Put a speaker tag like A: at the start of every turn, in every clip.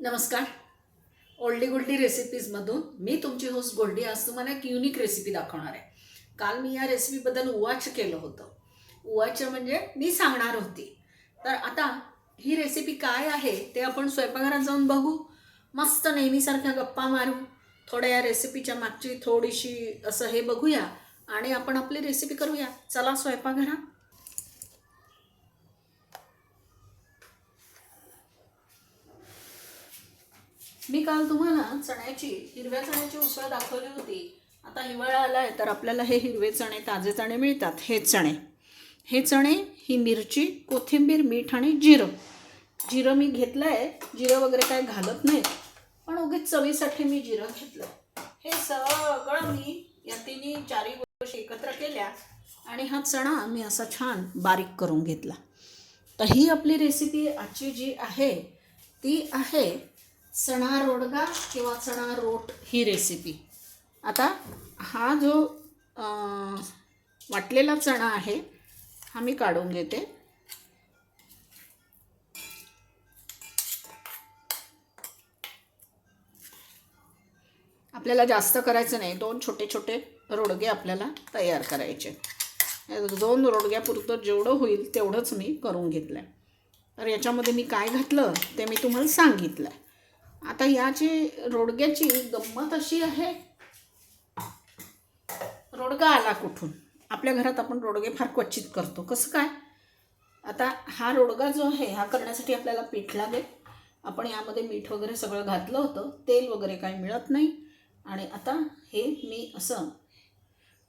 A: नमस्कार. ओल्डी गोल्डी रेसिपीजमधून मी तुमची होस्ट गोल्डी आज तुम्हाला एक युनिक रेसिपी दाखवणार आहे. काल मी या रेसिपीबद्दल उवाच केलं होतं. उवाच म्हणजे मी सांगणार होती. तर आता ही रेसिपी काय आहे ते आपण स्वयंपाकघरात जाऊन बघू. मस्त नेहमीसारख्या गप्पा मारू. थोड्या या रेसिपीच्या मागची थोडीशी असं हे बघूया आणि आपण आपली रेसिपी करूया. चला स्वयंपाकघरात. मी काल तुम्हाला चण्याची हिरव्या चण्याची उसळ दाखवली होती. आता हिवाळा आला आहे तर आपल्याला हे हिरवे चणे ताजे चणे मिळतात. हे चणे. हे चणे ही मिरची कोथिंबीर मीठ आणि जिरं. जिरं मी घेतलं आहे जिरं वगैरे काय घालत नाही. पण उगीच चवीसाठी मी जिरं घेतलं हे सगळं मी या तिन्ही चारी गोष्टी एकत्र केल्या आणि हा चणा मी असा छान बारीक करून घेतला. तर ही आपली रेसिपी आजची जी आहे ती आहे चणा रोडगा किंवा चणा रोट ही रेसिपी आता हा जो वाटलेला चणा आहे हा मी काढून घेते. आपल्याला जास्त करायचं नाही दोन छोटे छोटे रोडगे आपल्याला तयार करायचे. दोन रोडग्यापुरतं जेवढं होईल तेवढंच मी करून घेतलं आहे तर याच्यामध्ये मी काय घातलं ते मी तुम्हाला सांगितलं आहे आता याची रोडग्याची गंमत अशी आहे रोडगा आला कुठून? आपल्या घरात आपण रोडगे फार क्वचित करतो. कसं काय? आता हा रोडगा जो आहे हा करण्यासाठी आपल्याला पीठ लागेल. आपण यामध्ये मीठ वगैरे सगळं घातलं होतं. तेल वगैरे काही मिळत नाही. आणि आता हे मी असं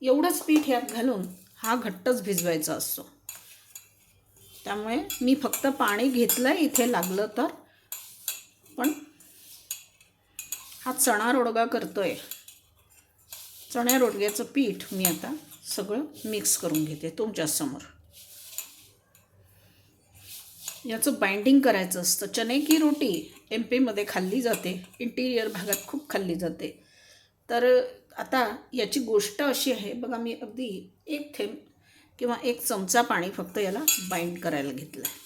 A: एवढंच पीठ यात घालून हा घट्टच भिजवायचा असतो. त्यामुळे मी फक्त पाणी घेतलं आहे इथे लागलं तर. पण हा चणा रोडगा करतो आहे चण्या रोडग्याचं पीठ मी आता सगळं मिक्स करून घेते तुमच्यासमोर याचं बाइंडिंग करायचं असतं. चणे की रोटी एम पीमध्ये खाल्ली जाते. इंटिरियर भागात खूप खाल्ली जाते. तर आता याची गोष्ट अशी आहे बघा मी अगदी एक थेंब किंवा एक चमचा पाणी फक्त याला बाइंड करायला घेतलं आहे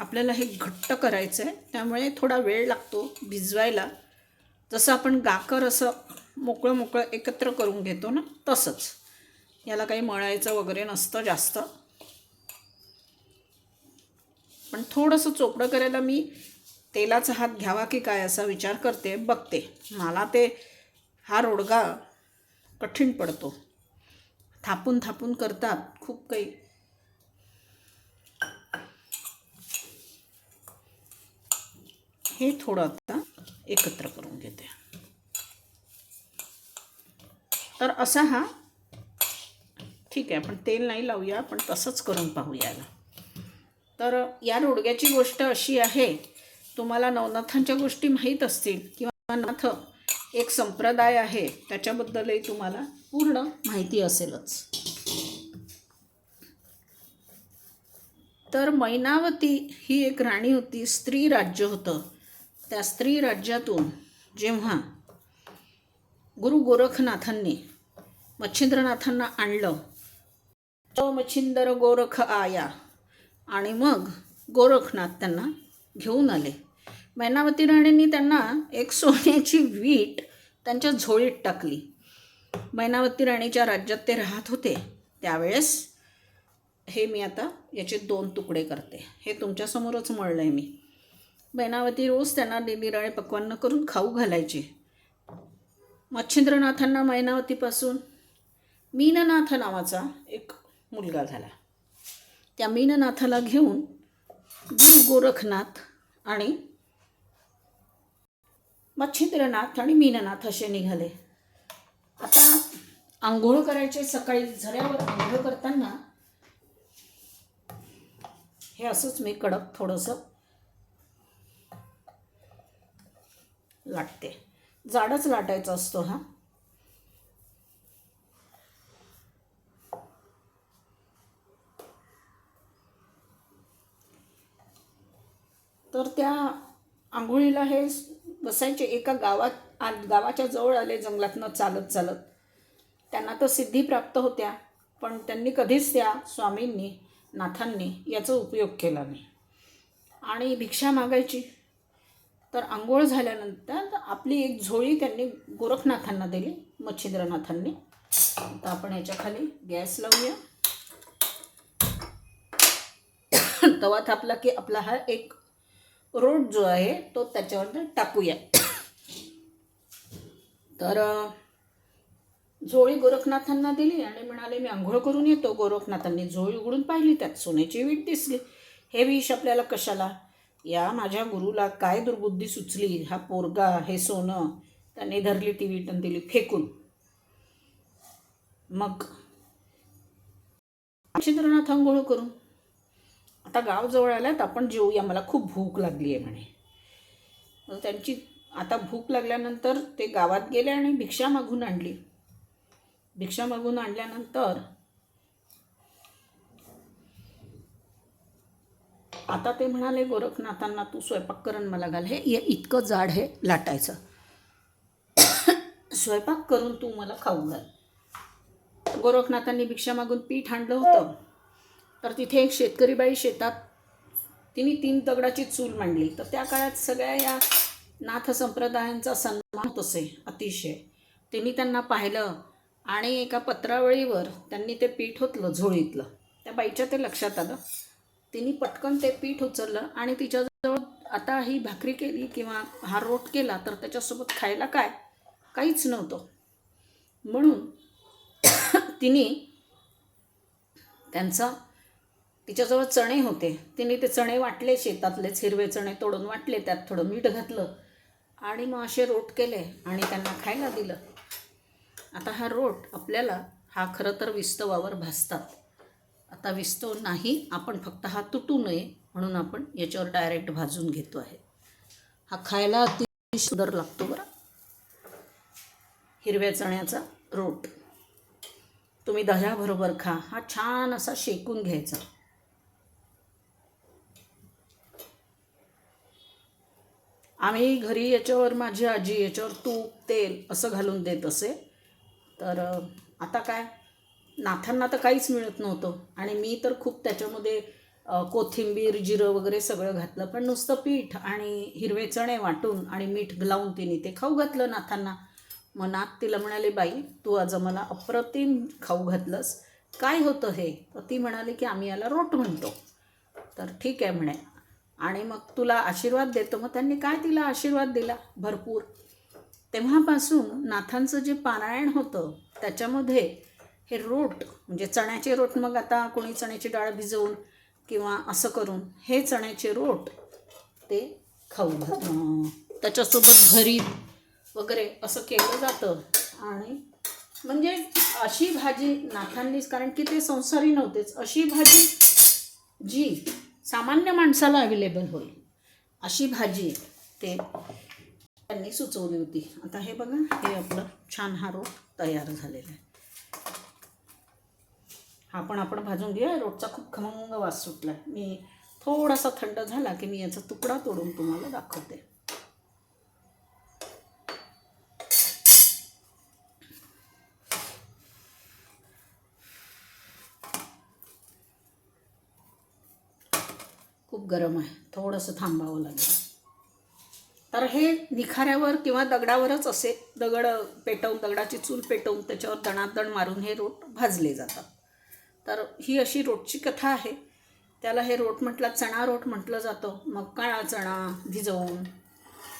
A: आपल्याला हे घट्ट करायचं आहे त्यामुळे थोडा वेळ लागतो भिजवायला. जसं आपण गाकर असं मोकळं मोकळं एकत्र करून घेतो ना तसंच. याला काही मळायचं वगैरे नसतं जास्त. पण थोडंसं चोपडं करायला मी तेलाचा हात घ्यावा की काय असा विचार करते बघते. मला ते हा रोडगा कठीण पडतो. थापून थापून करतात खूप काही हे थोडं आता एकत्र करून घेते. तर असा हा ठीक आहे आपण तेल नाही लावूया आपण तसंच करून पाहूया तर या रोडग्याची गोष्ट अशी आहे तुम्हाला नवनाथांच्या गोष्टी माहीत असतील किंवा नाथ एक संप्रदाय आहे त्याच्याबद्दलही तुम्हाला पूर्ण माहिती असेलच. तर मैनावती ही एक राणी होती स्त्री राज्य होतं. त्या स्त्री राज्यातून जेव्हा गुरु गोरखनाथांनी मच्छिंद्रनाथांना आणलं तो मच्छिंदर गोरख आया आणि मग गोरखनाथ त्यांना घेऊन आले. मैनावती राणींनी त्यांना एक सोन्याची वीट त्यांच्या झोळीत टाकली. मैनावती राणीच्या राज्यात ते राहत होते. त्यावेळेस हे मी आता याचे दोन तुकडे करते. हे तुमच्यासमोरच मळलं आहे मी. मैनावती रोज त्यांना निराळे पक्वान्न करून खाऊ घालायची. मच्छिंद्रनाथांना मैनावतीपासून मीननाथ नावाचा एक मुलगा झाला. त्या मीननाथाला घेऊन गुरु गोरखनाथ आणि मच्छिंद्रनाथ आणि मीननाथ असे निघाले. आता आंघोळ करायचे सकाळी झऱ्यावर आंघोळ करताना हे असंच मी कडक थोडंसं लाटते. जाडच लाटायचा असतो हा. तर त्या आंघोळीला हे बसायचे एका गावात आ गावाच्या जवळ आले जंगलातनं चालत चालत. त्यांना तर सिद्धी प्राप्त होत्या पण त्यांनी कधीच त्या स्वामींनी नाथांनी याचा उपयोग केला नाही. आणि भिक्षा मागायची. तर आंघोळ झाल्यानंतर आपली एक झोळी त्यांनी गोरखनाथांना दिली मच्छिंद्रनाथांनी. आता आपण याच्याखाली गॅस लावूया. तवा थापला की आपला हा एक रोट जो आहे तो त्याच्यावर टाकूया. तर झोळी गोरखनाथांना दिली आणि म्हणाले मी आंघोळ करून येतो. गोरखनाथांनी झोळी उघडून पाहिली त्यात सोन्याची वीट दिसली. हे विष आपल्याला कशाला? या माझ्या गुरुला काय दुर्बुद्धी सुचली? हा पोरगा हे सोनं त्याने धरली ती विटन दिली फेकून. मग चिंद्रनाथ आंघोळ करून. आता गाव जवळ आल्यात आपण जेवूया मला खूप भूक लागली आहे म्हणे. मग त्यांची आता भूक लागल्यानंतर ते गावात गेले आणि भिक्षा मागून आणली. भिक्षा मागून आणल्यानंतर आता ते म्हणाले गोरखनाथांना तू स्वयंपाक करण मला घाल. हे इतकं जाड हे लाटायचं. स्वयंपाक करून तू मला खाऊ घाल. गोरखनाथांनी भिक्षा मागून पीठ आणलं होतं. तर तिथे एक शेतकरी बाई शेतात तिने तीन दगडाची चूल मांडली. तर त्या काळात सगळ्या या नाथ संप्रदायांचा सन्मान होत असे अतिशय. तिने त्यांना पाहिलं आणि एका पत्रावळीवर त्यांनी ते पीठ होतलं झोळीतलं. त्या बाईच्या ते लक्षात आलं. तिने पटकन ते पीठ उचललं आणि तिच्याजवळ आता ही भाकरी केली किंवा हा रोट केला तर त्याच्यासोबत खायला काय? काहीच नव्हतं. म्हणून तिने त्यांचा तिच्याजवळ चणे होते. तिने ते चणे वाटले शेतातलेच हिरवे चणे तोडून वाटले त्यात थोडं मीठ घातलं आणि मग असे रोट केले आणि त्यांना खायला दिलं. आता हा रोट आपल्याला हा खरं तर विस्तवावर भासतात. आता विस्तव नाही आपण फक्त हा तुटू नये म्हणून आपण याच्यावर डायरेक्ट भाजून घेतो आहे. हा खायला अतिशय सुंदर लागतो बरं. हिरव्या चण्याचा रोट. तुम्ही दह्याबरोबर खा हा छान असा शेकून घ्यायचा. आम्ही घरी याच्यावर माझी आजी याच्यावर तूप तेल असं घालून देत असे. तर आता काय? नाथांना तर काहीच मिळत नव्हतं. आणि मी तर खूप त्याच्यामध्ये कोथिंबीर जिरं वगैरे सगळं घातलं. पण नुसतं पीठ आणि हिरवे चणे वाटून आणि मीठ लावून तिने ते खाऊ घातलं नाथांना. मग नाथ तिला म्हणाले बाई तू आज मला अप्रतिम खाऊ घातलंस. काय होतं हे? तर ती म्हणाली की आम्ही याला रोट म्हणतो. तर ठीक आहे म्हणे. आणि मग तुला आशीर्वाद देतो. मग त्यांनी काय तिला आशीर्वाद दिला? भरपूर. तेव्हापासून नाथांचं जे पारायण होतं त्याच्यामध्ये हे रोट म्हणजे चण्याचे रोट मग आता कोणी चण्याची डाळ भिजवून किंवा असं करून हे चण्याचे रोट ते खाऊ त्याच्यासोबत भरीत वगैरे असं केलं जातं. आणि म्हणजे अशी भाजी नाथांनीच कारण की ते संसारी नव्हतेच अशी भाजी जी सामान्य माणसाला अवेलेबल होईल अशी भाजी ते त्यांनी सुचवली होती. आता हे बघा हे आपलं छान हा रोट तयार झालेला आहे. हा पण आपण भाजून घेऊया. रोटचा खूप खमंग वास सुटला मी थोडासा थंड झाला की मी याचा तुकडा तोडून तुम्हाला दाखवते. खूप गरम आहे. थोडंसं थांबावं लागेल. तर हे निखाऱ्यावर किंवा दगडावरच असे दगड पेटवून दगडाची चूल पेटवून त्याच्यावर दणादण मारून हे रोट भाजले जातात. तर ही अशी रोटची कथा आहे. त्याला हे रोट म्हटलं चणा रोट म्हटलं जातं. मग काळा चणा भिजवून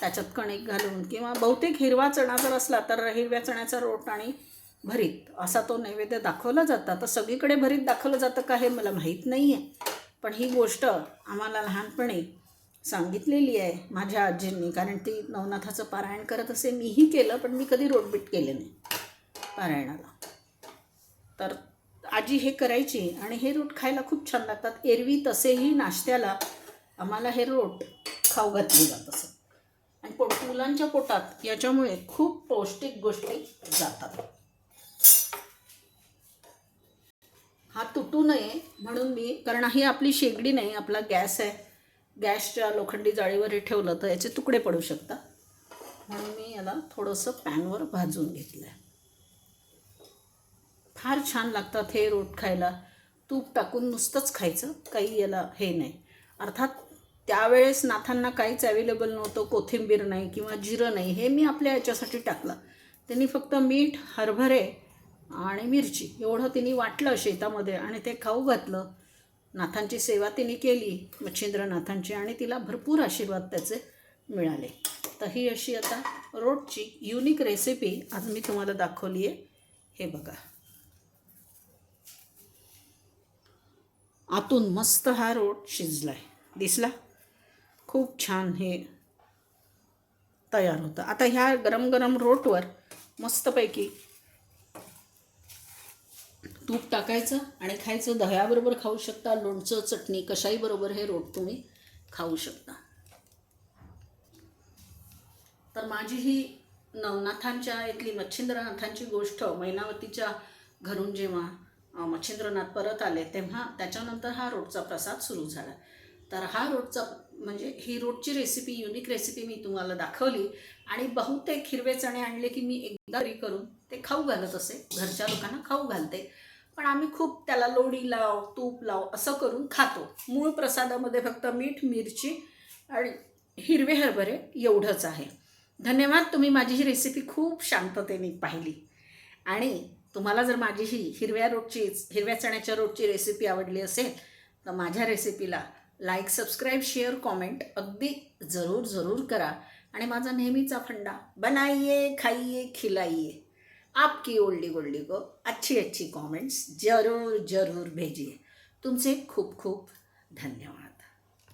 A: त्याच्यात कणिक घालून किंवा बहुतेक हिरवा चणा जर असला तर हिरव्या चण्याचा रोट आणि भरीत असा तो नैवेद्य दाखवला जाता. तर सगळीकडे भरीत दाखवलं जातं का हे मला माहीत नाही आहे पण ही गोष्ट आम्हाला लहानपणी सांगितलेली आहे माझ्या आजींनी कारण ती नवनाथाचं पारायण करत असे मीही केलं पण मी कधी रोटबीट केले नाही पारायणाला. तर आजी हे करायची आणि हे रोट खायला खूप छान लागतात. एरवी तसेही नाश्त्याला आम्हाला हे रोट खाऊ घातले जात असं. आणि पोट मुलांच्या पोटात याच्यामुळे खूप पौष्टिक गोष्टी जातात. हा तुटू नये म्हणून मी कारण ही आपली शेगडी नाही आपला गॅस आहे. गॅसच्या लोखंडी जाळीवर हे ठेवलं तर याचे तुकडे पडू शकतात. म्हणून मी याला थोडंसं पॅनवर भाजून घेतलं आहे फार छान लागतात हे रोट खायला. तूप टाकून नुसतंच खायचं काही याला हे नाही. अर्थात त्यावेळेस नाथांना काहीच अवेलेबल नव्हतं कोथिंबीर नाही किंवा जिरं नाही हे मी आपल्या याच्यासाठी टाकलं. त्यांनी फक्त मीठ हरभरे आणि मिरची एवढं तिने वाटलं शेतामध्ये आणि ते खाऊ घातलं. नाथांची सेवा तिने केली मच्छिंद्रनाथांची आणि तिला भरपूर आशीर्वाद त्याचे मिळाले. तर ही अशी आता रोटची युनिक रेसिपी आज मी तुम्हाला दाखवली आहे हे बघा. आतून मस्त हा रोट शिजलाय. दिसला? खूप छान हे तयार होतं. आता ह्या गरम गरम रोटवर मस्तपैकी तूप टाकायचं आणि खायचं. दह्याबरोबर खाऊ शकता. लोणचं चटणी कशाही बरोबर हे रोट तुम्ही खाऊ शकता. तर माझी ही नवनाथांच्या इथली मच्छिंद्रनाथांची गोष्ट मैनावतीच्या घरून जेव्हा मच्छिंद्रनाथ परत आले तेव्हा त्याच्यानंतर हा रोटचा प्रसाद सुरू झाला. तर हा रोटचा म्हणजे ही रोटची रेसिपी युनिक रेसिपी मी तुम्हाला दाखवली आणि बहुतेक हिरवे चणे आणले की मी एकदा री करून ते खाऊ घालत असे. घरच्या लोकांना खाऊ घालते. पण आम्ही खूप त्याला लोणी लाव तूप लाव असं करून खातो. मूळ प्रसादामध्ये फक्त मीठ मिरची आणि हिरवे हरभरे एवढंच आहे. धन्यवाद तुम्ही माझी ही रेसिपी खूप शांततेने पाहिली. आणि तुम्हाला जर माझी ही हिरव्या रोडचीच हिरव्या चण्याच्या रोटची रेसिपी आवडली असेल तर माझ्या रेसिपीला लाईक सबस्क्राईब शेअर कॉमेंट अगदी जरूर जरूर करा. आणि माझा नेहमीचा फंडा बनाइए खाइए खिलाइए. आपकी ओल्डी गोल्डी को अच्छी अच्छी कमेंट्स जरूर जरूर भेजिए. तुमचे खूप खूप धन्यवाद.